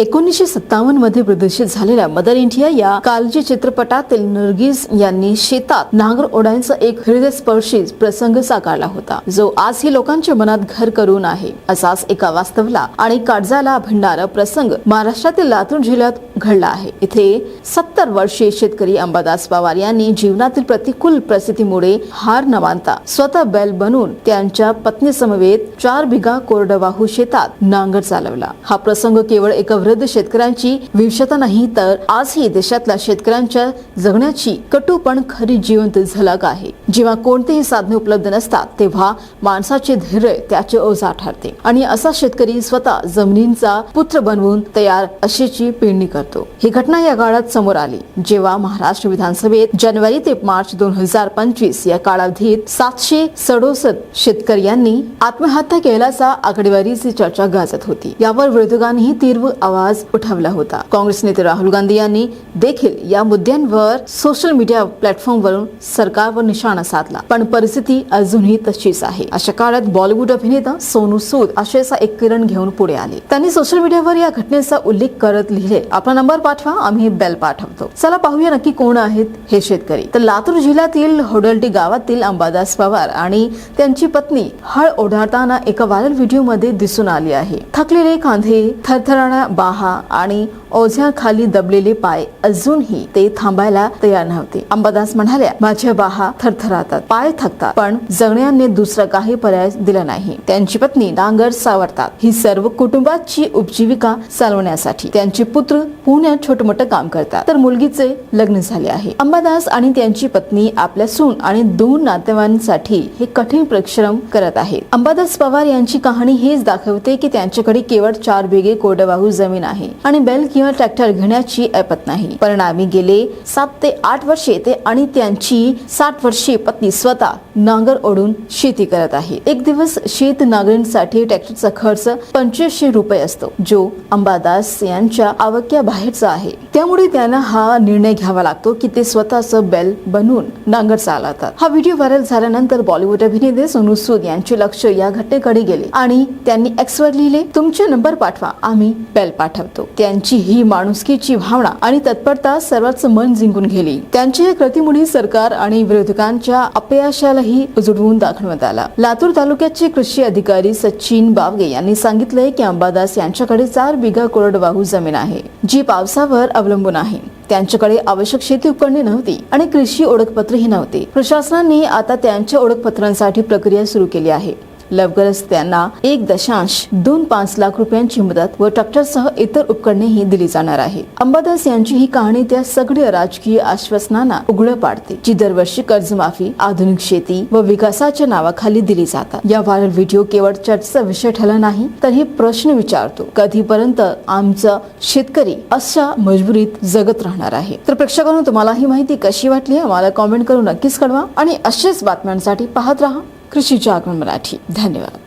एकोणीसशे सत्तावन्नमध्ये प्रदर्शित झालेल्या मदर इंडिया या कालजी चित्रपटातील नर्गिस यांनी शेतात नांगर ओढायचा एक हृदयस्पर्शी प्रसंग साकारला होता. जो आजही लोकांच्या मनात घर करून आहे. असाच एका वास्तवला आणि काळजाला भिडणारा प्रसंग महाराष्ट्रातील लातूर जिल्ह्यात घडला आहे. इथे सत्तर वर्षीय शेतकरी अंबादास पवार यांनी जीवनातील प्रतिकूल परिस्थितीमुळे हार न मानता स्वतः बैल बनून त्यांच्या पत्नी समवेत चार बिघा कोरडवाहू शेतात नांगर चालवला. हा प्रसंग केवळ एका समृद्ध शेतकऱ्यांची विवशता नाही तर आजही देशातल्या शेतकऱ्यांच्या जगण्याची कटू पण खरी जिवंत झलक आहे. जेव्हा कोणतेही साधने उपलब्ध नसतात तेव्हा माणसाचे धैर्य त्याचे ओझा ठरते. आणि असा शेतकरी स्वतः जमिनींचा पुत्र बनवून तयार अशीची पेरणी करतो. ही घटना या काळात समोर आली. जेव्हा महाराष्ट्र विधानसभेत जानेवारी ते मार्च दोन हजार पंचवीस या कालावधीत सातशे सडोसष्ट शेतकऱ्यांनी आत्महत्या केल्याचा आकडेवारीची चर्चा गाजत होती. यावर विरोधकांनीही तीव्र आवाज आवाज उठवला होता. काँग्रेस नेते राहुल गांधी यांनी देखील या मुद्द्यांवर सोशल मीडिया प्लॅटफॉर्मवरून सरकारवर निशाणा साधला. पण परिस्थिती अजूनही तशीच आहे. अशा काळात बॉलिवूड अभिनेता सोनू सूद आशयाचा एक किरण घेऊन पुढे आले. त्यांनी सोशल मीडियावर या घटनेचा उल्लेख करत लिहिले. आपला नंबर पाठवा आम्ही बेल पाठवतो. चला पाहूया नक्की कोण आहेत हे शेतकरी. तर लातूर जिल्ह्यातील होडलटी गावातील अंबादास पवार आणि त्यांची पत्नी हळ ओढाडताना एका व्हायरल व्हिडिओमध्ये दिसून आली आहे. थकलेले खांदे थरथराणा बाहा आणि ओझ्याखाली दबलेले पाय अजूनही ते थांबायला तयार नव्हते. अंबादास म्हणाल्या माझ्या बाहा थरथरातात पाय थकतात पण जगण्याने दुसरा काही पर्याय दिला नाही. त्यांची पत्नी नांगर सावरतात. ही सर्व कुटुंबाची उपजीविका चालवण्यासाठी त्यांचे पुत्र पुण्यात छोट मोठं काम करतात. तर मुलगीचे लग्न झाले आहे. अंबादास आणि त्यांची पत्नी आपल्या सून आणि दोन नातेवाईंसाठी हे कठीण परिश्रम करत आहेत. अंबादास पवार यांची कहाणी हेच दाखवते की त्यांच्याकडे केवळ चार बेगे कोरडवाहू जमीन आहे. आणि बैल किंवा ट्रॅक्टर घेण्याची ऐपत नाही. परिणामी गेले सात ते आठ वर्षे ते आणि त्यांची साठ वर्षे पत्नी स्वतः नांगर ओढून शेती करत आहे. एक दिवस शेत नांगरणीसाठी ट्रॅक्टरचा खर्च पंचवीसशे रुपये असतो जो अंबादास यांच्या आवक्या बाहेरचा आहे. त्यामुळे त्यांना हा निर्णय घ्यावा लागतो की ते स्वतःच बेल बनवून नांगर चालवतात. हा व्हिडिओ व्हायरल झाल्यानंतर बॉलिवूड अभिनेते सोनू सूद यांचे लक्ष या घटनेकडे गेले आणि त्यांनी एक्स वर लिहिले तुमचे नंबर पाठवा आम्ही बेल पाठवतो. त्यांची ही माणुसकीची भावना आणि तत्परता सर्वांचं मन जिंकून गेली त्यांची या कृतीमुळे सरकार आणि विरोधकांच्या अपयशालाही उजडवून दाखवण्यात आला. लातूर तालुक्याचे कृषी अधिकारी सचिन बावगे यांनी सांगितलंय की अंबादास यांच्याकडे चार बिघा कोरडवाहू जमीन आहे जी पावसावर अवलंबून आहे. त्यांच्याकडे आवश्यक शेती उपकरणे नव्हती आणि कृषी ओळखपत्रही नव्हते. प्रशासनाने आता त्यांच्या ओळखपत्रांसाठी प्रक्रिया सुरू केली आहे. लवकरच त्यांना एक दशांश दोन पाच लाख रुपयांची मदत व ट्रॅक्टरसह इतर उपकरणेही दिली जाणार आहे. अंबादास यांची ही कहाणी त्या सगळ्या राजकीय आश्वासनांना उघड पाडते जी दरवर्षी कर्जमाफी आधुनिक शेती व विकासाच्या नावाखाली दिली जातात. या व्हायरल व्हिडिओ केवळ चर्चेचा विषय ठरला नाही तर हे प्रश्न विचारतो कधीपर्यंत आमचा शेतकरी अशा मजबुरीत जगत राहणार आहे? तर प्रेक्षकांना तुम्हाला ही माहिती कशी वाटली? आम्हाला कॉमेंट करून नक्कीच कळवा आणि अशाच बातम्यांसाठी पाहत राहा. कृषी जागरण मराठी. धन्यवाद.